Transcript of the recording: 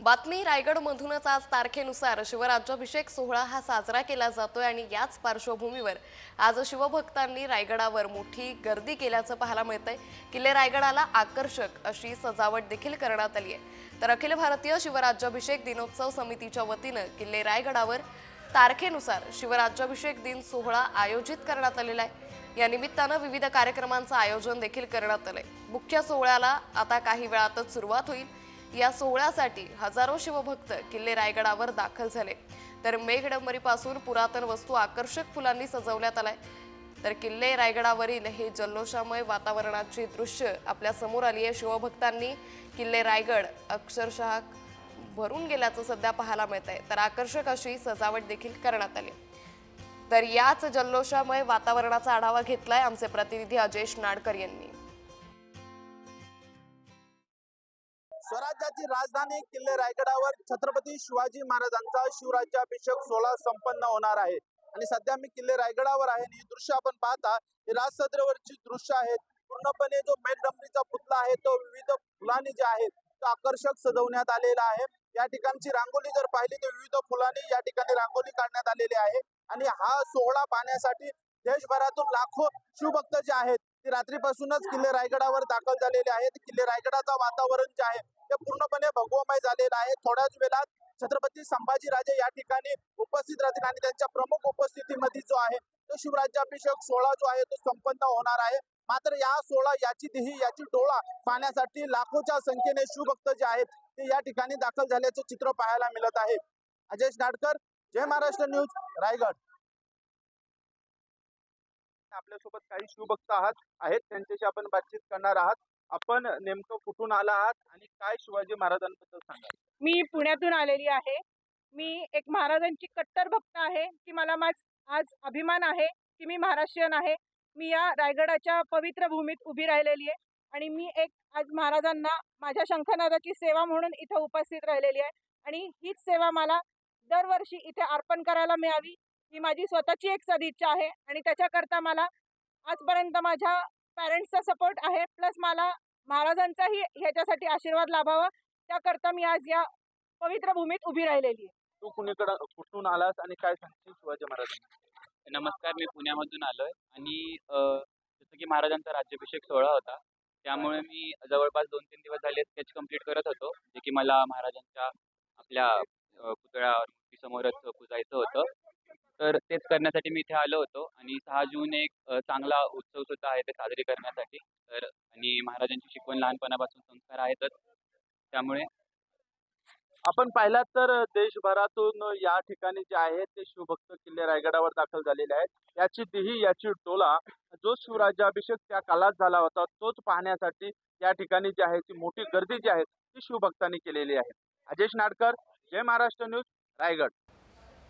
बातमी रायगडमधूनच आज तारखेनुसार शिवराज्याभिषेक सोहळा हा साजरा केला जातोय आणि याच पार्श्वभूमीवर आज शिवभक्तांनी रायगडावर मोठी गर्दी केल्याचं पाहायला मिळतंय. किल्ले रायगडाला आकर्षक अशी सजावट देखील करण्यात आली आहे. तर अखिल भारतीय शिवराज्याभिषेक दिनोत्सव समितीच्या वतीनं किल्ले रायगडावर तारखेनुसार शिवराज्याभिषेक दिन सोहळा आयोजित करण्यात आलेला आहे. या निमित्तानं विविध कार्यक्रमांचं आयोजन देखील करण्यात आलंय. मुख्य सोहळ्याला आता काही वेळातच सुरुवात होईल. या सोहळ्यासाठी हजारो शिवभक्त किल्ले रायगडावर दाखल झाले. तर मेघडंबरीपासून पुरातन वस्तू आकर्षक फुलांनी सजवण्यात आलाय. तर किल्ले रायगडावरील हे जल्लोषामय वातावरणाची दृश्य आपल्यासमोर आली आहे. शिवभक्तांनी किल्ले रायगड अक्षरशः भरून गेल्याचं सध्या पाहायला मिळत आहे तर आकर्षक अशी सजावट देखील करण्यात आली. तर याच जल्लोषामय वातावरणाचा आढावा घेतलाय आमचे प्रतिनिधी अजेश नाडकर यांनी. स्वराज्याची राजधानी किल्ले रायगडावर छत्रपती शिवाजी महाराजांचा शिवराज्याभिषेक सोहळा संपन्न होणार आहे. आणि सध्या मी किल्ले रायगडावर आहे आणि ही दृश्य आपण पाहता ही राजसदरेवरची दृश्य आहेत पूर्णपणे जो मेघडंबरीचा पुतला आहे तो विविध फुलांनी जे आहे तो आकर्षक सजवण्यात आलेला आहे. या ठिकाणची रांगोली जर पाहिली तर विविध फुलांनी या ठिकाणी रांगोली काढण्यात आलेली आहे. आणि हा सोहळा पाहण्यासाठी देशभरातून लाखो शिवभक्त जे आहेत ते रात्रीपासूनच किल्ले रायगडावर दाखल झालेले आहेत. किल्ले रायगडाचा वातावरण जे आहे ते पूर्णपणे भगवमय झालेलं आहे. थोड्याच वेळात छत्रपती संभाजीराजे या ठिकाणी उपस्थित राहतील आणि त्यांच्या प्रमुख उपस्थितीमध्ये जो आहे तो शिवराज्याभिषेक सोहळा जो आहे तो संपन्न होणार आहे. मात्र या सोहळा याची देही याची डोळा पाहण्यासाठी लाखोच्या संख्येने शिवभक्त जे आहेत ते या ठिकाणी दाखल झाल्याचं चित्र पाहायला मिळत आहे. अजय नाडकर जय महाराष्ट्र न्यूज रायगड. आपल्यासोबत काही शिवभक्त आहात आहेत त्यांच्याशी आपण बातचीत करणार आहात. आपण नेमकं कुठून आला आहात आणि काय शिवाजी महाराजांबद्दल सांगा मी पुण्यातून आलेली आहे. मी एक महाराजांची कट्टर भक्त आहे की मला माझ आज अभिमान आहे की मी महाराष्ट्रीयन आहे. मी या रायगडाच्या पवित्र भूमीत उभी राहिलेली आहे आणि मी एक आज महाराजांना माझ्या शंखनादाची सेवा म्हणून इथं उपस्थित राहिलेली आहे. आणि हीच सेवा मला दरवर्षी इथे अर्पण करायला मिळावी ही माझी स्वतःची एक सदिच्छा आहे आणि त्याच्याकरता मला आजपर्यंत माझ्या पॅरेंट्सचा सपोर्ट आहे. प्लस मला महाराजांचाही ह्याच्यासाठी आशीर्वाद लाभावा. त्याकरता मी आज या पवित्र भूमीत उभी राहिलेली आहे. तू कुणीकडं कुठून आलास आणि काय सांगशील शिवाजी महाराजांना? नमस्कार मी पुण्यामधून आलोय. आणि जसं की महाराजांचा राज्याभिषेक सोहळा होता त्यामुळे मी जवळपास दोन तीन दिवस झाले स्केच कंप्लीट करत होतो. जे की मला महाराजांच्या आपल्या अ, पुतळ्यावर मूर्तीसमोरच पुजायचं करण्यासाठी मी इथे आलो होतो आणि सहा जून एक अ, चांगला उत्सव सुद्धा आहे ते साजरी करण्यासाठी. तर आणि महाराजांची शिकवण लहानपणापासून संस्कार आहेतच त्यामुळे आपण पाहिलात तर देशभरातून या ठिकाणी जे आहे ते शिवभक्त किल्ले रायगडावर दाखल झालेले आहेत. याची दिही याची टोला जो शिवराज्याभिषेक त्या काळात झाला होता तोच पाहण्यासाठी या ठिकाणी जी आहे ती मोठी गर्दी जी आहे ती शिवभक्तांनी केलेली आहे. अजेश नाडकर जय महाराष्ट्र न्यूज रायगड.